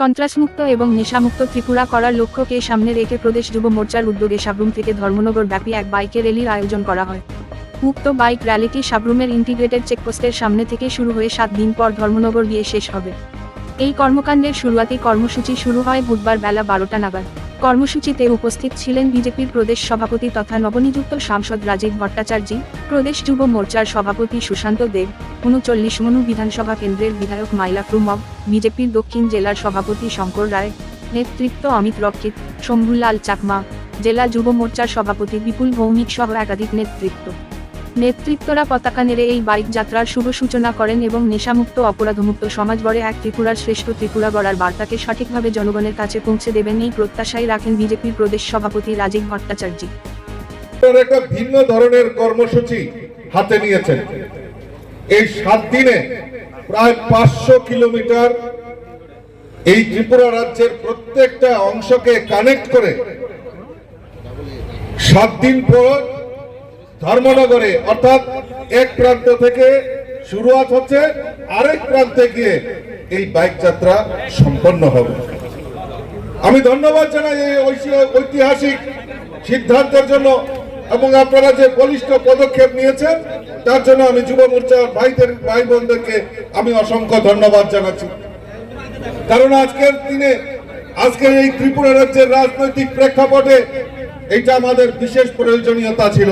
সন্ত্রাসমুক্ত এবং নেশামুক্ত ত্রিপুরা করার লক্ষ্যকে সামনে রেখে প্রদেশ যুব মোর্চার উদ্যোগে সাবরুম থেকে ধর্মনগর ব্যাপী এক বাইকে র্যালির আয়োজন করা হয়। উক্ত বাইক র্যালিটি সাবরুমের ইন্টিগ্রেটেড চেকপোস্টের সামনে থেকে শুরু হয়ে সাত দিন পর ধর্মনগর গিয়ে শেষ হবে। এই কর্মকাণ্ডের শুরুয়াতি কর্মসূচি শুরু হয় বুধবার বেলা বারোটা নাগাদ। কর্মসূচিতে উপস্থিত ছিলেন বিজেপির প্রদেশ সভাপতি তথা নবনিযুক্ত সাংসদ রাজীব ভট্টাচার্য, প্রদেশ যুব মোর্চার সভাপতি সুশান্ত দেব, উনচল্লিশ মনু বিধানসভা কেন্দ্রের বিধায়ক মাইলা মগ বিজেপির দক্ষিণ জেলার সভাপতি শঙ্কর রায়, নেতৃত্ব অমিত রক্ষিত, শম্ভুলাল চাকমা, জেলা যুব মোর্চার সভাপতি বিপুল ভৌমিক সহ একাধিক নেতৃত্ব। নেতৃত্বরা পতাকা নেড়ে এই বাইক যাত্রার শুভ সূচনা করেন এবং নেশামুক্ত, অপরাধমুক্ত সমাজ গড়ে এক ত্রিপুরার শ্রেষ্ঠ ত্রিপুরা গড়ার বার্তাকে সঠিকভাবে জনগণের কাছে পৌঁছে দেবেন এই প্রত্যাশাই রাখেন বিজেপির প্রদেশ সভাপতি রাজীব ভট্টাচার্য। একটা ভিন্ন ধরনের কর্মসূচি হাতে নিয়েছেন। এই সাত দিনে প্রায় পাঁচশো কিলোমিটার এই ত্রিপুরা রাজ্যের প্রত্যেকটা অংশকে কানেক্ট করে সাত দিন পর ধর্মনগরে, অর্থাৎ এক প্রান্ত থেকে শুরুয়াত হচ্ছে আরেক প্রান্তে গিয়ে এই বাইক যাত্রা সম্পন্ন হবে। আমি ধন্যবাদ জানাই এই ঐতিহাসিক সিদ্ধান্তের জন্য এবং আপনারা যে বলিষ্ঠ পদক্ষেপ নিয়েছেন, তার জন্য আমি যুব মোর্চার ভাইদের ভাই বোনদেরকে আমি অসংখ্য ধন্যবাদ জানাচ্ছি। কারণ আজকের দিনে আজকের এই ত্রিপুরা রাজ্যের রাজনৈতিক প্রেক্ষাপটে এটা আমাদের বিশেষ প্রয়োজনীয়তা ছিল।